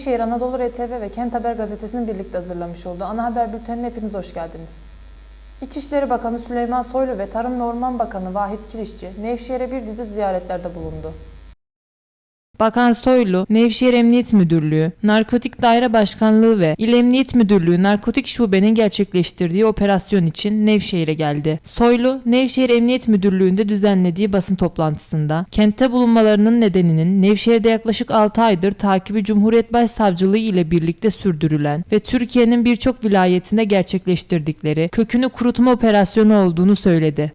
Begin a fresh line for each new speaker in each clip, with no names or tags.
Nevşehir Anadolu RTV ve Kent Haber gazetesinin birlikte hazırlamış olduğu ana haber bültenine hepiniz hoş geldiniz. İçişleri Bakanı Süleyman Soylu ve Tarım ve Orman Bakanı Vahit Kirişçi, Nevşehir'e bir dizi ziyaretlerde bulundu.
Bakan Soylu, Nevşehir Emniyet Müdürlüğü, Narkotik Daire Başkanlığı ve İl Emniyet Müdürlüğü Narkotik Şube'nin gerçekleştirdiği operasyon için Nevşehir'e geldi. Soylu, Nevşehir Emniyet Müdürlüğü'nde düzenlediği basın toplantısında, kentte bulunmalarının nedeninin Nevşehir'de yaklaşık 6 aydır takibi Cumhuriyet Başsavcılığı ile birlikte sürdürülen ve Türkiye'nin birçok vilayetinde gerçekleştirdikleri kökünü kurutma operasyonu olduğunu söyledi.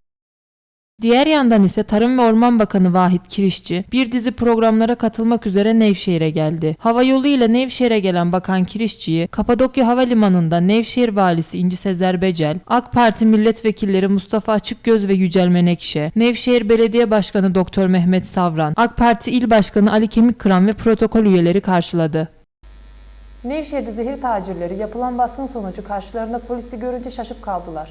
Diğer yandan ise Tarım ve Orman Bakanı Vahit Kirişçi bir dizi programlara katılmak üzere Nevşehir'e geldi. Hava yolu ile Nevşehir'e gelen Bakan Kirişçi'yi Kapadokya Havalimanı'nda Nevşehir Valisi İnci Sezer Becel, AK Parti milletvekilleri Mustafa Açıkgöz ve Yücel Menekşe, Nevşehir Belediye Başkanı Doktor Mehmet Savran, AK Parti İl Başkanı Ali Kemikkıran ve protokol üyeleri karşıladı.
Nevşehir'de zehir tacirleri yapılan baskın sonucu karşılarında polisi görünce şaşıp kaldılar.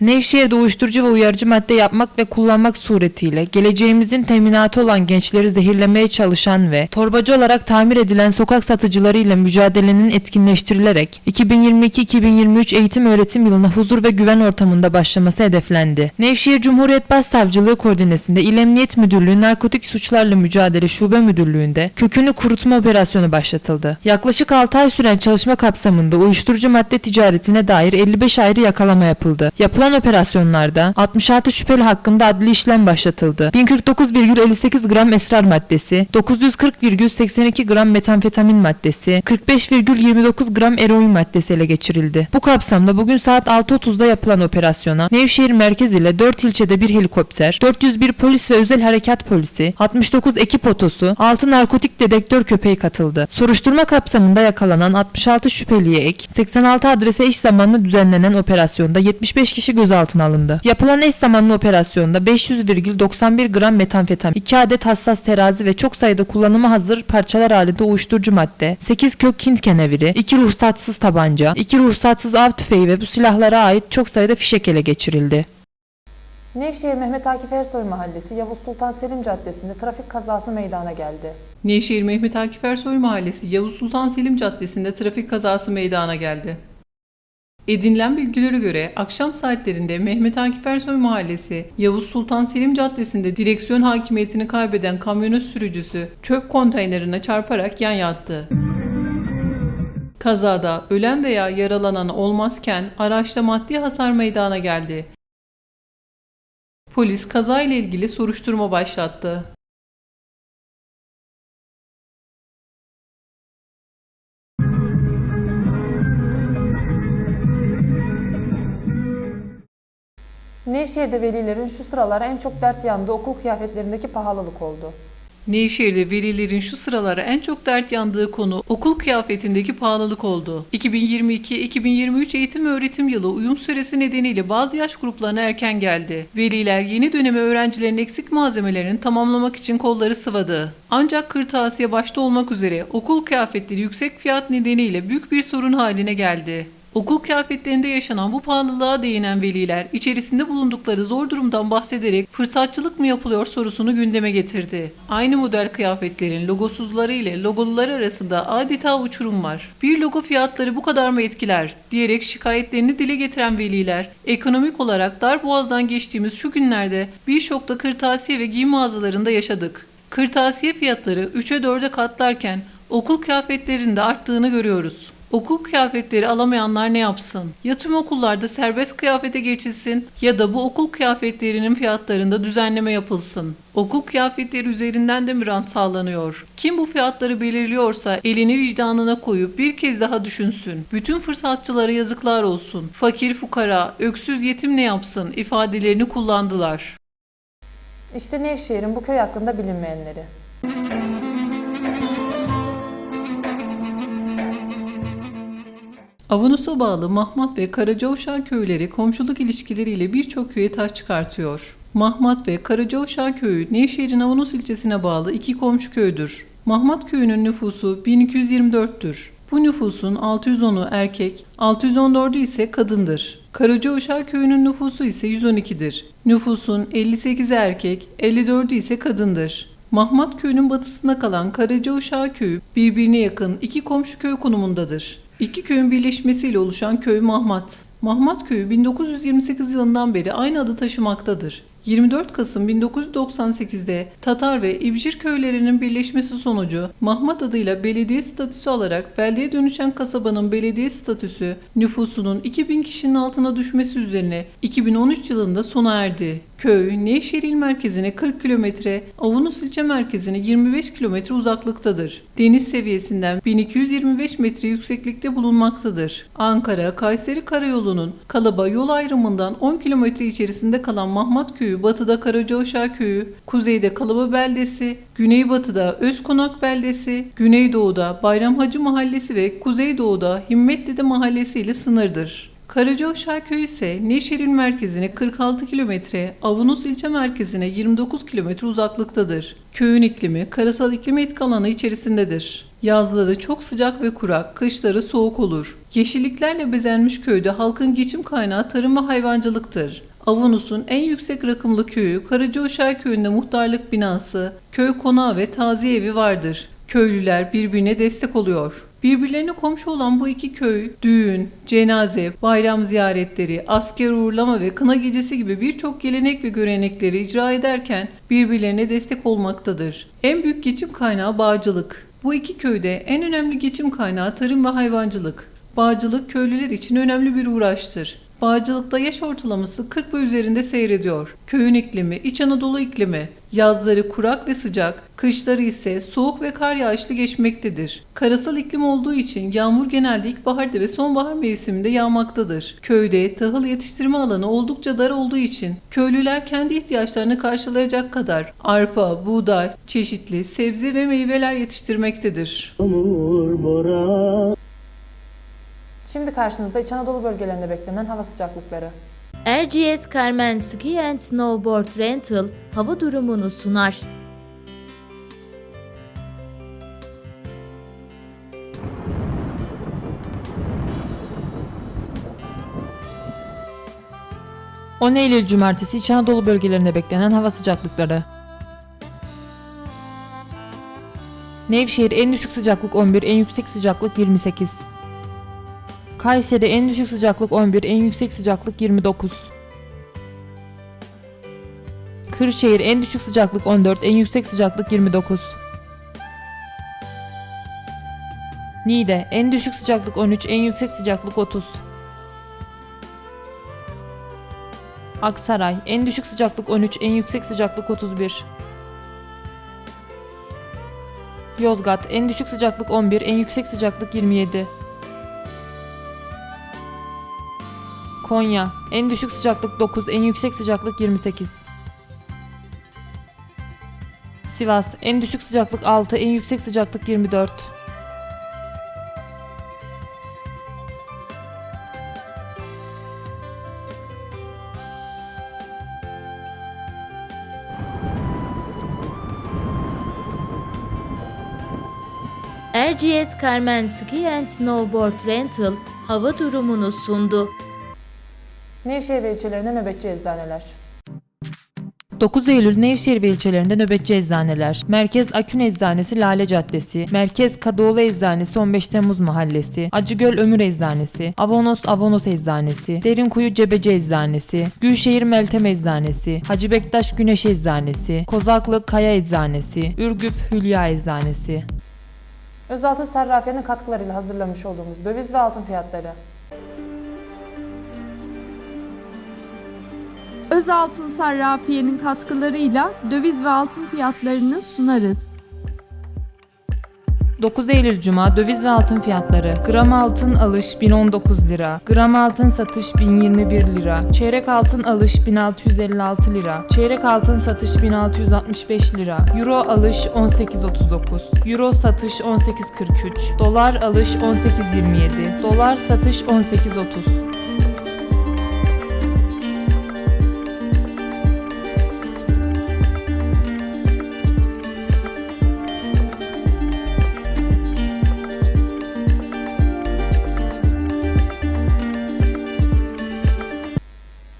Nevşehir'de uyuşturucu ve uyarıcı madde yapmak ve kullanmak suretiyle geleceğimizin teminatı olan gençleri zehirlemeye çalışan ve torbacı olarak tamir edilen sokak satıcıları ile mücadelenin etkinleştirilerek 2022-2023 eğitim öğretim yılına huzur ve güven ortamında başlaması hedeflendi. Nevşehir Cumhuriyet Başsavcılığı koordinesinde İl Emniyet Müdürlüğü Narkotik Suçlarla Mücadele Şube Müdürlüğü'nde kökünü kurutma operasyonu başlatıldı. Yaklaşık 6 ay süren çalışma kapsamında uyuşturucu madde ticaretine dair 55 ayrı yakalama yapıldı. Yapılan operasyonlarda 66 şüpheli hakkında adli işlem başlatıldı. 1049,58 gram esrar maddesi, 940,82 gram metamfetamin maddesi, 45,29 gram eroin maddesi ele geçirildi. Bu kapsamda bugün saat 6.30'da yapılan operasyona Nevşehir merkez ile 4 ilçede bir helikopter, 401 polis ve özel harekat polisi, 69 ekip otosu, 6 narkotik dedektör köpeği katıldı. Soruşturma kapsamında yakalanan 66 şüpheliye ek, 86 adrese eş zamanlı düzenlenen operasyonda 75 kişi gözaltına alındı. Yapılan eş zamanlı operasyonda 500,91 gram metamfetamin, 2 adet hassas terazi ve çok sayıda kullanıma hazır parçalar halinde uyuşturucu madde, 8 kök Hint keneviri, 2 ruhsatsız tabanca, 2 ruhsatsız av tüfeği ve bu silahlara ait çok sayıda fişek ele geçirildi.
Nevşehir Mehmet Akif Ersoy Mahallesi Yavuz Sultan Selim Caddesi'nde trafik kazası meydana geldi.
Nevşehir Mehmet Akif Ersoy Mahallesi Yavuz Sultan Selim Caddesi'nde trafik kazası meydana geldi. Edinilen bilgilere göre akşam saatlerinde Mehmet Akif Ersoy Mahallesi Yavuz Sultan Selim Caddesi'nde direksiyon hakimiyetini kaybeden kamyonet sürücüsü çöp konteynerine çarparak yan yattı. Kazada ölen veya yaralanan olmazken araçta maddi hasar meydana geldi. Polis kazayla ilgili soruşturma başlattı.
Nevşehir'de velilerin şu sıralar en çok dert yandığı okul kıyafetlerindeki pahalılık oldu.
Nevşehir'de velilerin şu sıralara en çok dert yandığı konu okul kıyafetindeki pahalılık oldu. 2022-2023 eğitim öğretim yılı uyum süresi nedeniyle bazı yaş gruplarına erken geldi. Veliler yeni döneme öğrencilerin eksik malzemelerini tamamlamak için kolları sıvadı. Ancak kırtasiye başta olmak üzere okul kıyafetleri yüksek fiyat nedeniyle büyük bir sorun haline geldi. Okul kıyafetlerinde yaşanan bu pahalılığa değinen veliler içerisinde bulundukları zor durumdan bahsederek fırsatçılık mı yapılıyor sorusunu gündeme getirdi. Aynı model kıyafetlerin logosuzları ile logoluları arasında adeta uçurum var. Bir logo fiyatları bu kadar mı etkiler diyerek şikayetlerini dile getiren veliler ekonomik olarak dar boğazdan geçtiğimiz şu günlerde birçok da kırtasiye ve giyim mağazalarında yaşadık. Kırtasiye fiyatları 3'e 4'e katlarken okul kıyafetlerinde arttığını görüyoruz. Okul kıyafetleri alamayanlar ne yapsın? Ya tüm okullarda serbest kıyafete geçilsin ya da bu okul kıyafetlerinin fiyatlarında düzenleme yapılsın. Okul kıyafetleri üzerinden de mi rant sağlanıyor? Kim bu fiyatları belirliyorsa elini vicdanına koyup bir kez daha düşünsün. Bütün fırsatçılara yazıklar olsun. Fakir fukara, öksüz yetim ne yapsın ifadelerini kullandılar.
İşte Nevşehir'in bu köy hakkında bilinmeyenleri.
Avanos'a bağlı Mahmat ve Karacaoşan köyleri komşuluk ilişkileriyle birçok köye taş çıkartıyor. Mahmat ve Karacaoşan köyü Nevşehir'in Avanos ilçesine bağlı iki komşu köydür. Mahmat köyünün nüfusu 1224'tür. Bu nüfusun 610'u erkek, 614'ü ise kadındır. Karacaoşan köyünün nüfusu ise 112'dir. Nüfusun 58'i erkek, 54'ü ise kadındır. Mahmat köyünün batısında kalan Karacaoşağı köyü birbirine yakın iki komşu köy konumundadır. İki köyün birleşmesiyle oluşan köy Mahmat. Mahmat köyü 1928 yılından beri aynı adı taşımaktadır. 24 Kasım 1998'de Tatar ve İbjir köylerinin birleşmesi sonucu Mahmat adıyla belediye statüsü alarak beldeye dönüşen kasabanın belediye statüsü nüfusunun 2000 kişinin altına düşmesi üzerine 2013 yılında sona erdi. Köy, Nevşehir il merkezine 40 kilometre, Avunus ilçe merkezine 25 kilometre uzaklıktadır. Deniz seviyesinden 1225 metre yükseklikte bulunmaktadır. Ankara, Kayseri Karayolu'nun Kalaba yol ayrımından 10 kilometre içerisinde kalan Mahmat Köyü, batıda Karacaoşağı Köyü, kuzeyde Kalaba Beldesi, güneybatıda Özkonak Beldesi, güneydoğuda Bayram Hacı Mahallesi ve kuzeydoğuda Himmetdede Mahallesi ile sınırdır. Karacaoşağı köyü ise Nevşehir il merkezine 46 kilometre, Avunus ilçe merkezine 29 kilometre uzaklıktadır. Köyün iklimi karasal iklim etki alanı içerisindedir. Yazları çok sıcak ve kurak, kışları soğuk olur. Yeşilliklerle bezenmiş köyde halkın geçim kaynağı tarım ve hayvancılıktır. Avunus'un en yüksek rakımlı köyü Karacaoşağı köyünde muhtarlık binası, köy konağı ve taziye evi vardır. Köylüler birbirine destek oluyor. Birbirlerine komşu olan bu iki köy, düğün, cenaze, bayram ziyaretleri, asker uğurlama ve kına gecesi gibi birçok gelenek ve görenekleri icra ederken birbirlerine destek olmaktadır. En büyük geçim kaynağı bağcılık. Bu iki köyde en önemli geçim kaynağı tarım ve hayvancılık. Bağcılık köylüler için önemli bir uğraştır. Bağcılıkta yaş ortalaması 40 ve üzerinde seyrediyor. Köyün iklimi İç Anadolu iklimi. Yazları kurak ve sıcak, kışları ise soğuk ve kar yağışlı geçmektedir. Karasal iklim olduğu için yağmur genelde ilkbaharda ve sonbahar mevsiminde yağmaktadır. Köyde tahıl yetiştirme alanı oldukça dar olduğu için köylüler kendi ihtiyaçlarını karşılayacak kadar arpa, buğday, çeşitli sebze ve meyveler yetiştirmektedir.
Bora
Şimdi karşınızda İç Anadolu bölgelerinde beklenen hava sıcaklıkları.
RGS Carmen Ski and Snowboard Rental hava durumunu sunar.
...10 Eylül Cumartesi İç Anadolu bölgelerinde beklenen hava sıcaklıkları. Nevşehir en düşük sıcaklık 11, en yüksek sıcaklık 28. Kayseri en düşük sıcaklık 11, en yüksek sıcaklık 29. Kırşehir en düşük sıcaklık 14, en yüksek sıcaklık 29. Niğde en düşük sıcaklık 13, en yüksek sıcaklık 30. Aksaray en düşük sıcaklık 13, en yüksek sıcaklık 31. Yozgat en düşük sıcaklık 11, en yüksek sıcaklık 27. Konya en düşük sıcaklık 9, en yüksek sıcaklık 28. Sivas en düşük sıcaklık 6, en yüksek sıcaklık 24.
RGS Carmen Ski and Snowboard Rental hava durumunu sundu.
Nevşehir ve ilçelerinde nöbetçi eczaneler.
9 Eylül Nevşehir ve ilçelerinde nöbetçi eczaneler. Merkez Akün Eczanesi Lale Caddesi, Merkez Kadıoğlu Eczanesi 15 Temmuz Mahallesi, Acıgöl Ömür Eczanesi, Avanos Avanos Eczanesi, Derinkuyu Cebeci Eczanesi, Gülşehir Meltem Eczanesi, Hacı Bektaş Güneş Eczanesi, Kozaklı Kaya Eczanesi, Ürgüp Hülya Eczanesi.
Özaltı Sarrafiye'nin katkılarıyla hazırlamış olduğumuz döviz ve altın fiyatları.
Özaltın Sarrafiye'nin katkılarıyla döviz ve altın fiyatlarını sunarız.
9 Eylül Cuma döviz ve altın fiyatları. Gram altın alış 1019 lira. Gram altın satış 1021 lira. Çeyrek altın alış 1656 lira. Çeyrek altın satış 1665 lira. Euro alış 18.39. Euro satış 18.43. Dolar alış 18.27. Dolar satış 18.30.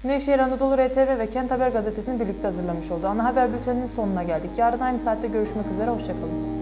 Nevşehir Anadolu RTV ve Kent Haber Gazetesi'nin birlikte hazırlamış olduğu ana haber bülteninin sonuna geldik. Yarın aynı saatte görüşmek üzere, hoşçakalın.